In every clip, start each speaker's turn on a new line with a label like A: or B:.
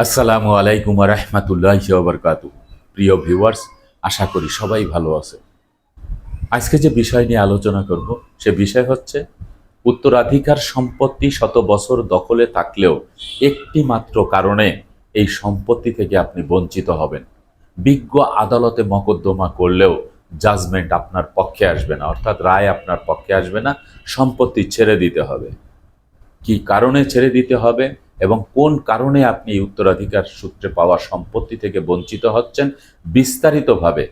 A: আসসালামু আলাইকুম রহমতুল্লাহ বরকাতু। প্রিয় ভিউয়ার্স, আশা করি সবাই ভালো আছে আজকে যে বিষয় নিয়ে আলোচনা করব, সে বিষয় হচ্ছে উত্তরাধিকার সম্পত্তি শত বছর দখলে থাকলেও একটি মাত্র কারণে এই সম্পত্তি থেকে আপনি বঞ্চিত হবেন। বিজ্ঞ আদালতে মকদ্দমা করলেও জাজমেন্ট আপনার পক্ষে আসবে না, অর্থাৎ রায় আপনার পক্ষে আসবে না, সম্পত্তি ছেড়ে দিতে হবে। কি কারণে ছেড়ে দিতে হবে? এবং কোন কারণে আপনি উত্তরাধিকার সূত্রে পাওয়া সম্পত্তি থেকে বঞ্চিত হচ্ছেন বিস্তারিতভাবে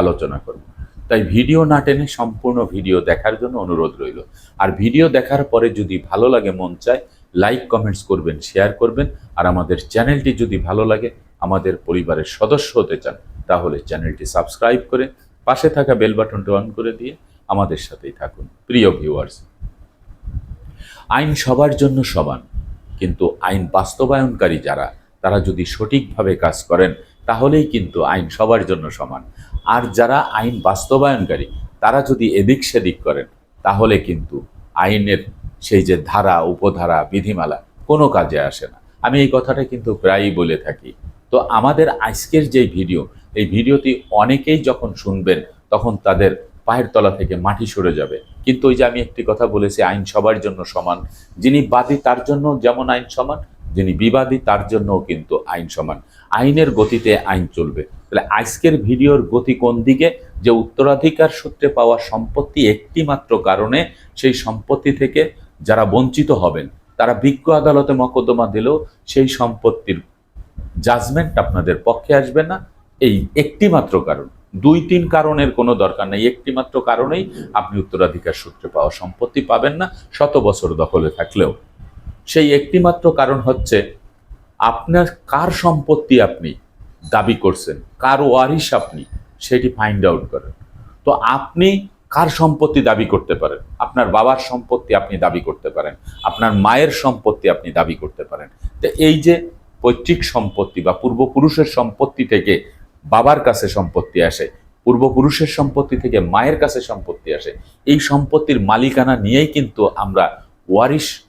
A: আলোচনা করব। তাই ভিডিও না টেনে সম্পূর্ণ ভিডিও দেখার জন্য অনুরোধ রইল। আর ভিডিও দেখার পরে যদি ভালো লাগে, মন চায়, লাইক, কমেন্টস করবেন, শেয়ার করবেন। আর আমাদের চ্যানেলটি যদি ভালো লাগে, আমাদের পরিবারের সদস্য হতে চান, তাহলে চ্যানেলটি সাবস্ক্রাইব করে পাশে থাকা বেল বাটনটি অন করে দিয়ে আমাদের সাথেই থাকুন, প্রিয় ভিউয়ার্স। আইন সবার জন্য সমান কিন্তু আইন বাস্তবায়নকারী যারা, তারা যদি সঠিকভাবে কাজ করেন, তাহলেই কিন্তু আইন সবার জন্য সমান। আর যারা আইন বাস্তবায়নকারী, তারা যদি এদিক সেদিক করেন, তাহলে কিন্তু আইনের সেই যে ধারা, উপধারা, বিধিমালা, কোনো কাজে আসে না। আমি এই কথাটা কিন্তু প্রায়ই বলে থাকি। তো আমাদের আজকের যে ভিডিও, এই ভিডিওটি অনেকেই যখন শুনবেন, তখন তাদের পায়ের তলা থেকে মাটি সরে যাবে। কিন্তু ওই যে আমি একটি কথা বলেছি, আইন সবার জন্য সমান। যিনি বাদী, তার জন্য যেমন আইন সমান, যিনি বিবাদী, তার জন্যও কিন্তু আইন সমান। আইনের গতিতে আইন চলবে। তাহলে আজকের ভিডিওর গতি কোন দিকে? যে উত্তরাধিকার সূত্রে পাওয়া সম্পত্তি একটি মাত্র কারণে সেই সম্পত্তি থেকে যারা বঞ্চিত হবেন, তারা বিজ্ঞ আদালতে মকদ্দমা দিলেও সেই সম্পত্তির জাজমেন্ট আপনাদের পক্ষে আসবে না। এই একটি মাত্র কারণ। দুই তিন কারণের কোনো দরকার নেই। একটি মাত্র কারণেই আপনি উত্তরাধিকার সূত্রে পাওয়া সম্পত্তি পাবেন না, শত বছর দখলে থাকলেও। সেই একটি মাত্র কারণ হচ্ছে, আপনার কার সম্পত্তি আপনি দাবি করছেন, কার ওয়ারিশ আপনি, সেটি ফাইন্ড আউট করেন। তো আপনি কার সম্পত্তি দাবি করতে পারেন? আপনার বাবার সম্পত্তি আপনি দাবি করতে পারেন, আপনার মায়ের সম্পত্তি আপনি দাবি করতে পারেন। তো এই যে পৈতৃক সম্পত্তি বা পূর্বপুরুষের সম্পত্তি থেকে বাবার কাছে সম্পত্তি আসে, পূর্বপুরুষের সম্পত্তি থেকে মায়ের কাছে সম্পত্তি আসে। এই সম্পত্তির মালিকানা নিয়েই কিন্তু আমরা ওয়ারিশ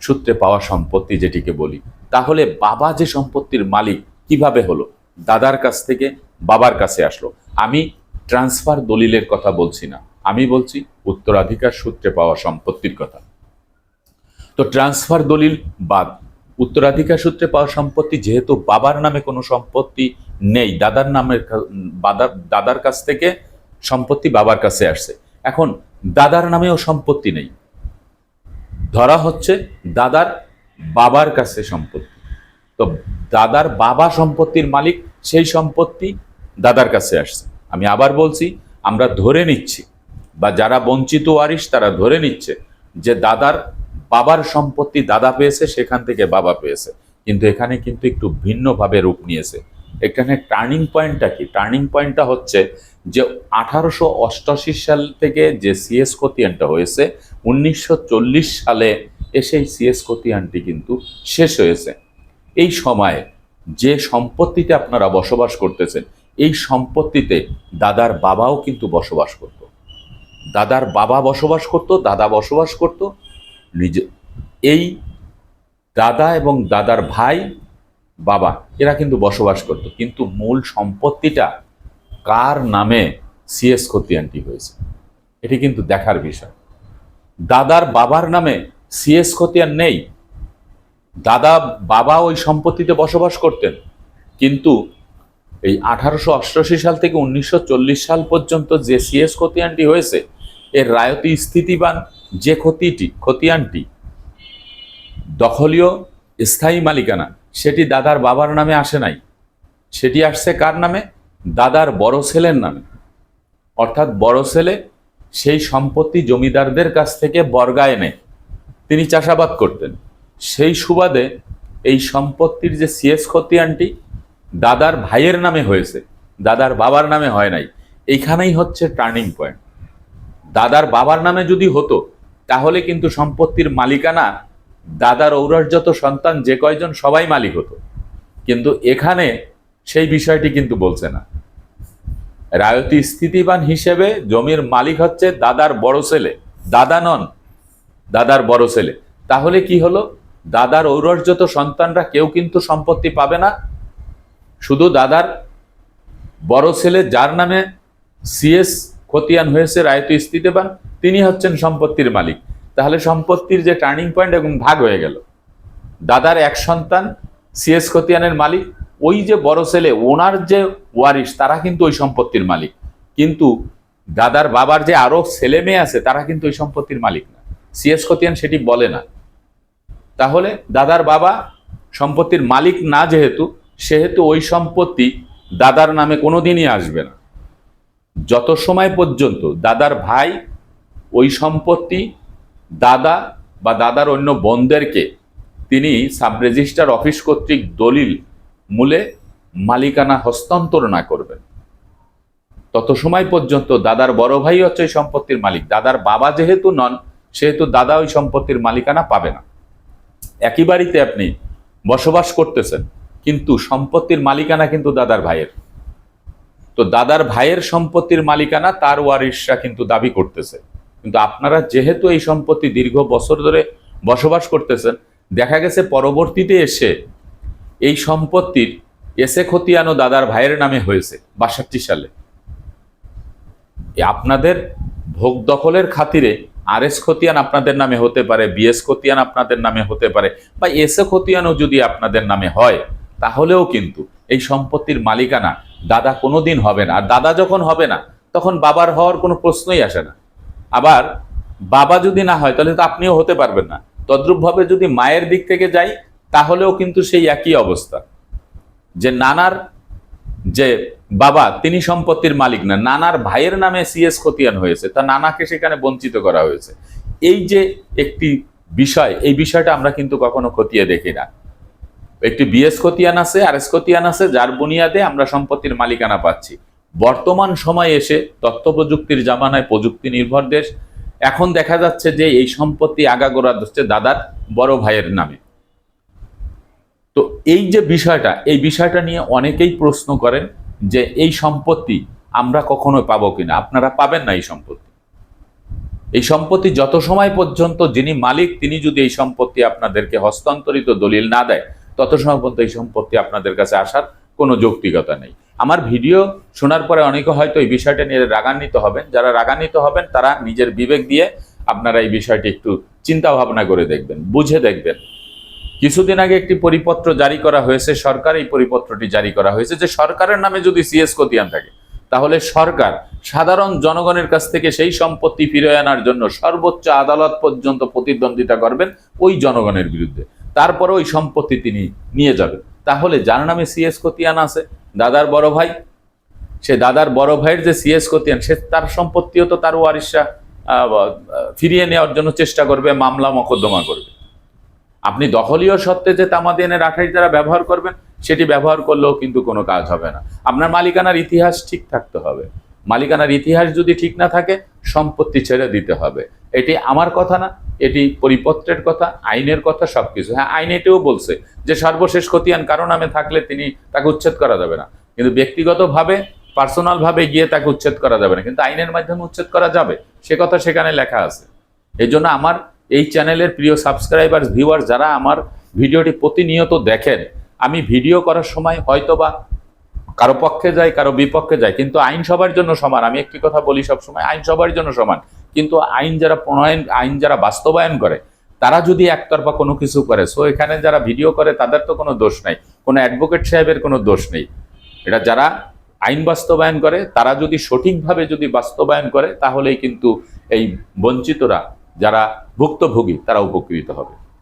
A: সূত্রে পাওয়া সম্পত্তি যেটিকে বলি। তাহলে বাবা যে সম্পত্তির মালিক কীভাবে হলো? দাদার কাছ থেকে বাবার কাছে আসলো। আমি ট্রান্সফার দলিলের কথা বলছি না। আমি বলছি উত্তরাধিকার সূত্রে পাওয়া সম্পত্তির কথা। তো ট্রান্সফার দলিল বাদ। উত্তরাধিকার সূত্রে পাওয়া সম্পত্তি যেহেতু বাবার নামে কোনো সম্পত্তি নেই, দাদার নামের দাদার কাছ থেকে সম্পত্তি বাবার কাছে আসছে। এখন দাদার নামেও সম্পত্তি নেই। ধরা হচ্ছে দাদার বাবার কাছে সম্পত্তি। তো দাদার বাবা সম্পত্তির মালিক, সেই সম্পত্তি দাদার কাছে আসছে। আমি আবার বলছি, আমরা ধরে নিচ্ছি বা যারা বঞ্চিত ওয়ারিশ তারা ধরে নিচ্ছে যে দাদার বাবার সম্পত্তি দাদা পেয়েছে, সেখান থেকে বাবা পেয়েছে। কিন্তু এখানে কিন্তু একটু ভিন্নভাবে রূপ নিয়েছে। এখানে টার্নিং পয়েন্টটা কি? টার্নিং পয়েন্টটা হচ্ছে যে আঠারোশো সাল থেকে যে সিএস খতিয়ানটা হয়েছে, উনিশশো চল্লিশ সালে এসে সিএস খতিয়ানটি কিন্তু শেষ হয়েছে। এই সময়ে যে সম্পত্তিতে আপনারা বসবাস করতেছেন, এই সম্পত্তিতে দাদার বাবাও কিন্তু বসবাস করত। দাদার বাবা বসবাস করত, দাদা বসবাস করত নিজে, এই দাদা এবং দাদার ভাই, বাবা, এরা কিন্তু বসবাস করত। কিন্তু মূল সম্পত্তিটা কার নামে সিএস খতিয়ানটি হয়েছে? এটি কিন্তু দেখার বিষয়। দাদার বাবার নামে সিএস খতিয়ান নেই। দাদা, বাবা ওই সম্পত্তিতে বসবাস করতেন। কিন্তু এই আঠারোশো অষ্টআশি সাল থেকে উনিশশো চল্লিশ সাল পর্যন্ত যে সিএস খতিয়ানটি হয়েছে, এর রায়তি স্থিতিবান যে ক্ষতিটি খতিয়ানটি দখলীয় স্থায়ী মালিকানা, সেটি দাদার বাবার নামে আসে নাই। সেটি আসছে কার নামে? দাদার বড় ছেলের নামে। অর্থাৎ বড় ছেলে সেই সম্পত্তি জমিদারদের কাছ থেকে বর্গা এনে তিনি চাষাবাদ করতেন। সেই সুবাদে এই সম্পত্তির যে সিএস খতিয়ানটি দাদার ভাইয়ের নামে হয়েছে, দাদার বাবার নামে হয় নাই। এইখানেই হচ্ছে টার্নিং পয়েন্ট দাদার বাবার নামে যদি হতো তাহলে কিন্তু সম্পত্তির মালিকানা দাদার ঔরাজ্যত সন্তান যে কয়জন সবাই মালিক হতো। কিন্তু এখানে সেই বিষয়টি কিন্তু বলছে না। রায়তি স্থিতিবান হিসেবে জমির মালিক হচ্ছে দাদার বড় ছেলে, দাদা নন, দাদার বড় ছেলে। তাহলে কি হলো? দাদার ঔরর্যত সন্তানরা কেউ কিন্তু সম্পত্তি পাবে না। শুধু দাদার বড় ছেলে, যার নামে সিএস খতিয়ান হয়েছে রায়ত স্থিতিবান তিনি হচ্ছেন সম্পত্তির মালিক। তাহলে সম্পত্তির যে টার্নিং পয়েন্ট এবং ভাগ হয়ে গেল। দাদার এক সন্তান সিএস খতিয়ানের মালিক, ওই যে বড় ছেলে, ওনার যে ওয়ারিশ, তারা কিন্তু ওই সম্পত্তির মালিক। কিন্তু দাদার বাবার যে আরও ছেলে মেয়ে আছে, তারা কিন্তু ওই সম্পত্তির মালিক না। সিএস খতিয়ান সেটি বলে না। তাহলে দাদার বাবা সম্পত্তির মালিক না যেহেতু, সেহেতু ওই সম্পত্তি দাদার নামে কোনোদিনই আসবে না। যত সময় পর্যন্ত দাদার ভাই ওই সম্পত্তি দাদা বা দাদার অন্য বোনদেরকে তিনি সাব রেজিস্ট্রার অফিস কর্তৃক দলিল মূলে মালিকানা হস্তান্তর না করবেন। তত সময় পর্যন্ত দাদার বড় ভাই হচ্ছে ওই সম্পত্তির মালিক। দাদার বাবা যেহেতু নন, সেহেতু দাদা ওই সম্পত্তির মালিকানা পাবে না। একই বাড়িতে আপনি বসবাস করতেছেন, কিন্তু সম্পত্তির মালিকানা কিন্তু দাদার ভাইয়ের। তো দাদার ভাইয়ের সম্পত্তির মালিকানা তার ওয়ারিশরা কিন্তু দাবি করতেছে। কিন্তু আপনারা যেহেতু এই সম্পত্তি দীর্ঘ বছর ধরে বসবাস করতেছেন, দেখা গেছে পরবর্তীতে এসে এই সম্পত্তির এসে খতিয়ানো দাদার ভাইয়ের নামে হয়েছে বাষট্টি সালে। আপনাদের ভোগ দখলের খাতিরে আর এস খতিয়ান আপনাদের নামে হতে পারে বিএস খতিয়ান আপনাদের নামে হতে পারে বা এস খতিয়ানও যদি আপনাদের নামে হয়, তাহলেও কিন্তু এই সম্পত্তির মালিকানা দাদা কোনোদিন হবে না। আর দাদা যখন হবে না, তখন বাবার হওয়ার কোনো প্রশ্নই আসে না। আবার বাবা যদি না হয়, তাহলে তো আপনিও হতে পারবেন না। তদ্রূপভাবে যদি মায়ের দিক থেকে যাই, তাহলেও কিন্তু সেই একই অবস্থা। যে নানার যে বাবা, তিনি সম্পত্তির মালিক না, নানার ভাইয়ের নামে সিএস খতিয়ান হয়েছে, তা নানাকে সেখানে বঞ্চিত করা হয়েছে। এই যে একটি বিষয়, এই বিষয়টা আমরা কিন্তু কখনো খতিয়ে দেখি না। একটি বিএস খতিয়ান আছে, আর এস খতিয়ান আছে, যার বুনিয়াদে আমরা সম্পত্তির মালিকানা পাচ্ছি। বর্তমান সময়ে এসে তথ্য প্রযুক্তির জামানায় প্রযুক্তি নির্ভর দেশ। এখন দেখা যাচ্ছে যে এই সম্পত্তি আগাগোড়া হচ্ছে দাদার বড় ভাইয়ের নামে। তো এই যে বিষয়টা, এই বিষয়টা নিয়ে অনেকেই প্রশ্ন করেন যে এই সম্পত্তি আমরা কখনো পাবো কিনা। আপনারা পাবেন না এই সম্পত্তি। এই সম্পত্তি যত সময় পর্যন্ত যিনি মালিক, তিনি যদি এই সম্পত্তি আপনাদেরকে হস্তান্তরিত দলিল না দেয়, তত সময় পর্যন্ত এই সম্পত্তি আপনাদের কাছে আসার কোনো যৌক্তিকতা নেই। আমার ভিডিও শোনার পরে অনেকে হয়তো এই বিষয়টা নিয়ে রাগান্বিত হবেন। যারা রাগান্বিত হবেন, তারা নিজের বিবেক দিয়ে আপনারা এই বিষয়টি একটু চিন্তা ভাবনা করে দেখবেন, বুঝে দেখবেন। কিছুদিন আগে একটি পরিপত্র জারি করা হয়েছে, সরকার এই পরিপত্রটি জারি করা হয়েছে যে সরকারের নামে যদি সিএস খতিয়ান থাকে, তাহলে সরকার সাধারণ জনগণের কাছ থেকে সেই সম্পত্তি ফিরে আনার জন্য সর্বোচ্চ আদালত পর্যন্ত প্রতিদ্বন্দ্বিতা করবেন ওই জনগণের বিরুদ্ধে। তারপরে ওই সম্পত্তি তিনি নিয়ে যাবেন। তাহলে যার নামে সিএস খতিয়ান আছে? দাদার বড় ভাই। সে দাদার বড় ভাইয়ের যে সিএস খতিয়ান সে তার সম্পত্তিও তো তার ওয়ারিশা আহ, ফিরিয়ে নেওয়ার জন্য চেষ্টা করবে মামলা মকদ্দমা করবে। আপনি দখলীয় সত্ত্বে যে তামাদিনের আঠাশ দ্বারা ব্যবহার করবেন সেটি ব্যবহার করলেও কিন্তু কোনো কাজ হবে না। আপনার মালিকানার ইতিহাস ঠিক থাকতে হবে। মালিকানার ইতিহাস যদি ঠিক না থাকে সম্পত্তি ছেড়ে দিতে হবে। এটি আমার কথা না, এটি পরিপত্রের কথা, আইনের কথা সবকিছু। হ্যাঁ আইন এটিও বলছে যে সর্বশেষ খতিয়ান কারও নামে থাকলে তিনি তাকে উচ্ছেদ করা যাবে না। কিন্তু ব্যক্তিগতভাবে, পার্সোনালভাবে গিয়ে তাকে উচ্ছেদ করা যাবে না। কিন্তু আইনের মাধ্যমে উচ্ছেদ করা যাবে, সে কথা সেখানে লেখা আছে। এই জন্য আমার এই চ্যানেলের প্রিয় সাবস্ক্রাইবার ভিউয়ার যারা আমার ভিডিওটি প্রতিনিয়ত দেখেন, আমি ভিডিও করার সময় হয়তোবা কারও পক্ষে যায়, কারও বিপক্ষে যায়। কিন্তু আইন সবার জন্য সমান। আমি একটি কথা বলি সবসময়, আইন সবার জন্য সমান। কিন্তু আইন যারা প্রণয়ন, আইন যারা বাস্তবায়ন করে, তারা যদি একতরফা কোনো কিছু করে সো এখানে যারা ভিডিও করে, তাদের তো কোনো দোষ নাই। কোনো অ্যাডভোকেট সাহেবের কোনো দোষ নেই। এটা যারা আইন বাস্তবায়ন করে, তারা যদি সঠিকভাবে যদি বাস্তবায়ন করে, তাহলেই কিন্তু এই বঞ্চিতরা, যারা ভুক্তভোগী, তারা উপকৃত হবে।